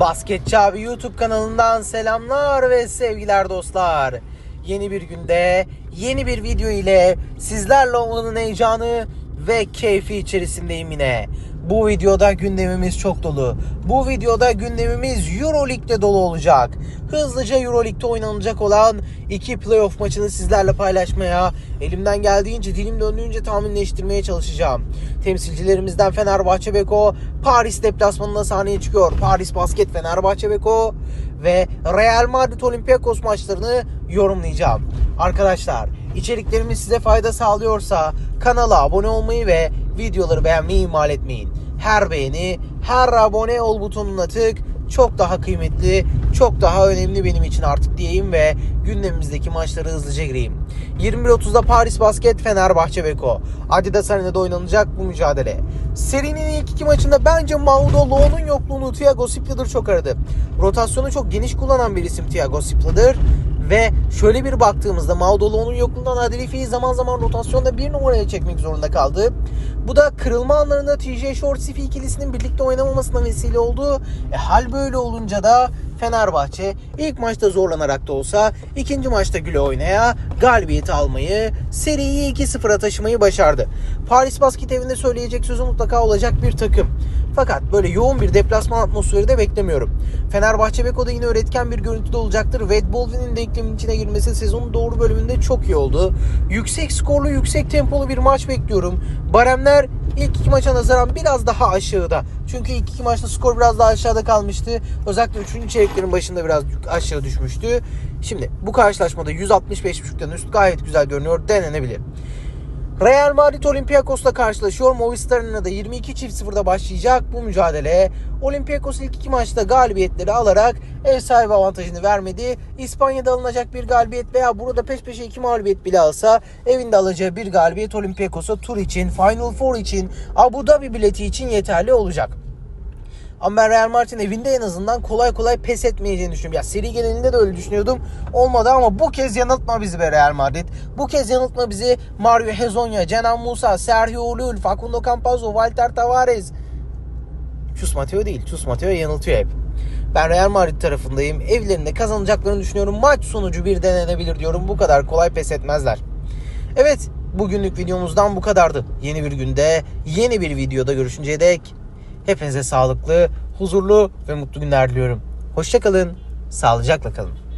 Basketçi abi YouTube kanalından selamlar ve sevgiler dostlar. Yeni bir günde yeni bir video ile sizlerle olmanın heyecanı ve keyfi içerisindeyim yine. Bu videoda gündemimiz çok dolu. Bu videoda gündemimiz Euroleague'de dolu olacak. Hızlıca Euroleague'de oynanacak olan iki playoff maçını sizlerle paylaşmaya, elimden geldiğince, dilim döndüğünce tahminleştirmeye çalışacağım. Temsilcilerimizden Fenerbahçe Beko Paris deplasmanına sahneye çıkıyor. Paris Basket Fenerbahçe Beko ve Real Madrid Olympiakos maçlarını yorumlayacağım. Arkadaşlar içeriklerimiz size fayda sağlıyorsa kanala abone olmayı ve videoları beğenmeyi ihmal etmeyin. Her beğeni, her abone ol butonuna tık çok daha kıymetli, çok daha önemli benim için artık diyeyim ve gündemimizdeki maçları hızlıca gireyim. 21.30'da Paris Basket Fenerbahçe Beko. Adidas Arena'da oynanacak bu mücadele. Serinin ilk iki maçında bence Maudo Lo'nun yokluğunu Thiago Splitter çok aradı. Rotasyonu çok geniş kullanan bir isim Thiago Splitter. Ve şöyle bir baktığımızda Maudolo'nun yokluğundan Adelifi'yi zaman zaman rotasyonda bir numaraya çekmek zorunda kaldı. Bu da kırılma anlarında TJ Short Sifi ikilisinin birlikte oynamamasına vesile oldu. E, hal böyle olunca da Fenerbahçe ilk maçta zorlanarak da olsa ikinci maçta güle oynaya galibiyeti almayı, seriyi 2-0'a taşımayı başardı. Paris Basket evinde söyleyecek sözü mutlaka olacak bir takım. Fakat böyle yoğun bir deplasman atmosferi de beklemiyorum. Fenerbahçe Beko'da yine üretken bir görüntüde olacaktır. Wade Baldwin'in de iklimin içine girmesi sezonun doğru bölümünde çok iyi oldu. Yüksek skorlu, yüksek tempolu bir maç bekliyorum. Baremler ilk iki maça nazaran biraz daha aşağıda. Çünkü ilk iki maçta skor biraz daha aşağıda kalmıştı. Özellikle 3. çeyreklerin başında biraz aşağı düşmüştü. Şimdi bu karşılaşmada 165.5'ten üst gayet güzel görünüyor. Denenebilir. Real Madrid Olympiakos'la karşılaşıyor. Movistar Arena'da 22 çift 0'da başlayacak bu mücadele. Olympiakos ilk iki maçta galibiyetleri alarak ev sahibi avantajını vermedi. İspanya'da alınacak bir galibiyet veya burada peş peşe iki mağlubiyet bile alsa evinde alacağı bir galibiyet Olympiakos'a tur için, Final Four için, Abu Dhabi bileti için yeterli olacak. Ama ben Real Madrid'in evinde en azından kolay kolay pes etmeyeceğini düşünüyorum. Ya seri genelinde de öyle düşünüyordum. Olmadı ama bu kez yanıltma bizi be Real Madrid. Bu kez yanıltma bizi Mario Hezonja, Cenan Musa, Sergio Llull, Facundo Campazzo, Walter Tavares. Chus Mateo değil. Chus Mateo yanıltıyor hep. Ben Real Madrid tarafındayım. Evlerinde kazanacaklarını düşünüyorum. Maç sonucu bir denenebilir diyorum. Bu kadar kolay pes etmezler. Evet bugünlük videomuzdan bu kadardı. Yeni bir günde yeni bir videoda görüşünceye dek Hepinize sağlıklı, huzurlu ve mutlu günler diliyorum. Hoşçakalın, sağlıcakla kalın.